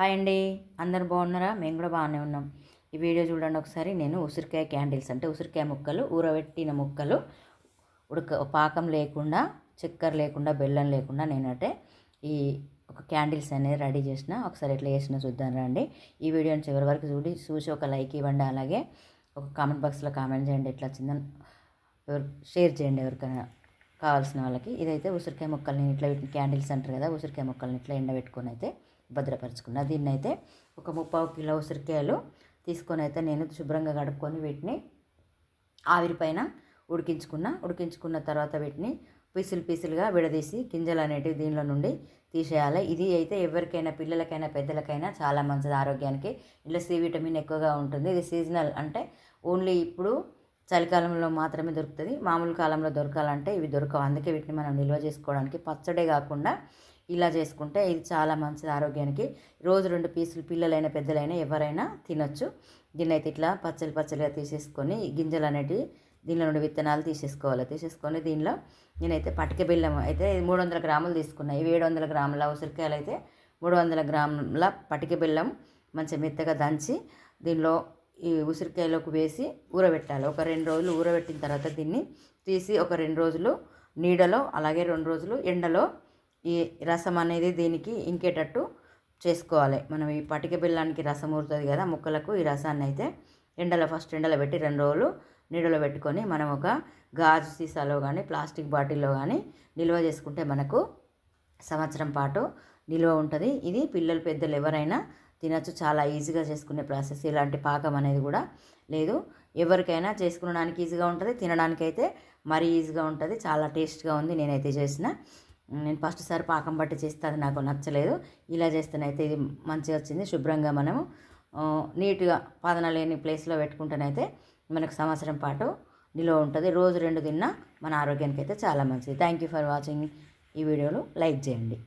Hi అండి. అందరు బాగున్నారా? మేము కూడా బాగానే ఉన్నాం. ఈ వీడియో చూడండి ఒకసారి. నేను ఉసిరికాయ క్యాండిల్స్ అంటే ఉసిరికాయ ముక్కలు ఊరబెట్టిన ముక్కలు ఉడక పాకం లేకుండా చక్కెర లేకుండా బెల్లం లేకుండా నేనంటే ఈ ఒక క్యాండిల్స్ అనేది రెడీ చేసిన. ఒకసారి ఎట్లా చేసిన చూద్దాం రండి. ఈ వీడియోని చివరి వరకు చూడి చూసి ఒక లైక్ ఇవ్వండి. అలాగే ఒక కామెంట్ బాక్స్లో కామెంట్ చేయండి. ఎట్లా వచ్చిందని ఎవరు షేర్ చేయండి ఎవరికైనా కావాల్సిన వాళ్ళకి. ఇదైతే ఉసిరికాయ ముక్కల్ని ఇట్లా క్యాండిల్స్ అంటారు కదా ఉసిరికాయ ముక్కల్ని ఇట్లా ఎండబెట్టుకొని అయితే భద్రపరుచుకున్నా. దీన్ని అయితే ఒక ముప్పావు కిలో ఉసిరికాయలు తీసుకొని అయితే నేను శుభ్రంగా కడుక్కొని వీటిని ఆవిరి పైన ఉడికించుకున్న. ఉడికించుకున్న తర్వాత వీటిని పీసులు పీసులుగా విడదీసి గింజలు అనేటివి దీనిలో నుండి తీసేయాలి. ఇది అయితే ఎవరికైనా పిల్లలకైనా పెద్దలకైనా చాలా మంచిది ఆరోగ్యానికి. ఇందులో సి విటమిన్ ఎక్కువగా ఉంటుంది. ఇది సీజనల్ అంటే ఓన్లీ ఇప్పుడు చలికాలంలో మాత్రమే దొరుకుతుంది. మామూలు కాలంలో దొరకాలంటే ఇవి దొరకవు. అందుకే వీటిని మనం నిల్వ చేసుకోవడానికి పచ్చడే కాకుండా ఇలా చేసుకుంటే ఇది చాలా మంచిది ఆరోగ్యానికి. రోజు రెండు పీసులు పిల్లలైనా పెద్దలైనా ఎవరైనా తినొచ్చు. దీన్ని అయితే ఇట్లా పచ్చలు పచ్చలుగా తీసేసుకొని గింజలు అనేటివి దీనిలో నుండి విత్తనాలు తీసేసుకోవాలి. తీసేసుకొని దీనిలో నేనైతే పటిక బెల్లం అయితే మూడు వందల గ్రాములు తీసుకున్నాయి ఇవి ఏడు వందల గ్రాముల ఉసిరికాయలు అయితే మూడు వందల గ్రాముల పటిక బెల్లం మంచిగా మెత్తగా దంచి దీనిలో ఈ ఉసిరికాయలోకి వేసి ఊరబెట్టాలి. ఒక రెండు రోజులు ఊరబెట్టిన తర్వాత దీన్ని తీసి ఒక రెండు రోజులు నీడలో అలాగే రెండు రోజులు ఎండలో ఈ రసం అనేది దీనికి ఇంకేటట్టు చేసుకోవాలి. మనం ఈ పటిక బెల్లానికి రసం ఊరుతుంది కదా ముక్కలకు ఈ రసాన్ని అయితే ఎండలో ఫస్ట్ ఎండలో పెట్టి రెండు రోజులు నీడలో పెట్టుకొని మనం ఒక గాజు సీసాలో కానీ ప్లాస్టిక్ బాటిల్లో కానీ నిల్వ చేసుకుంటే మనకు సంవత్సరం పాటు నిల్వ ఉంటుంది. ఇది పిల్లలు పెద్దలు ఎవరైనా తినచ్చు. చాలా ఈజీగా చేసుకునే ప్రాసెస్. ఇలాంటి పాకం అనేది కూడా లేదు. ఎవరికైనా చేసుకునడానికి ఈజీగా ఉంటుంది. తినడానికి అయితే మరీ ఈజీగా ఉంటుంది. చాలా టేస్ట్గా ఉంది. నేనైతే చేసిన నేను ఫస్ట్ సారి పాకం పట్టి చేస్తే అది నాకు నచ్చలేదు. ఇలా చేస్తేనైతే ఇది మంచిగా వచ్చింది. శుభ్రంగా మనము నీట్గా పాదన లేని ప్లేస్లో పెట్టుకుంటేనైతే మనకు సంవత్సరం పాటు నిలువ ఉంటుంది. రోజు రెండు తిన్నా మన ఆరోగ్యానికి అయితే చాలా మంచిది. థ్యాంక్ యూ ఫర్ వాచింగ్ ఈ వీడియోలు లైక్ చేయండి.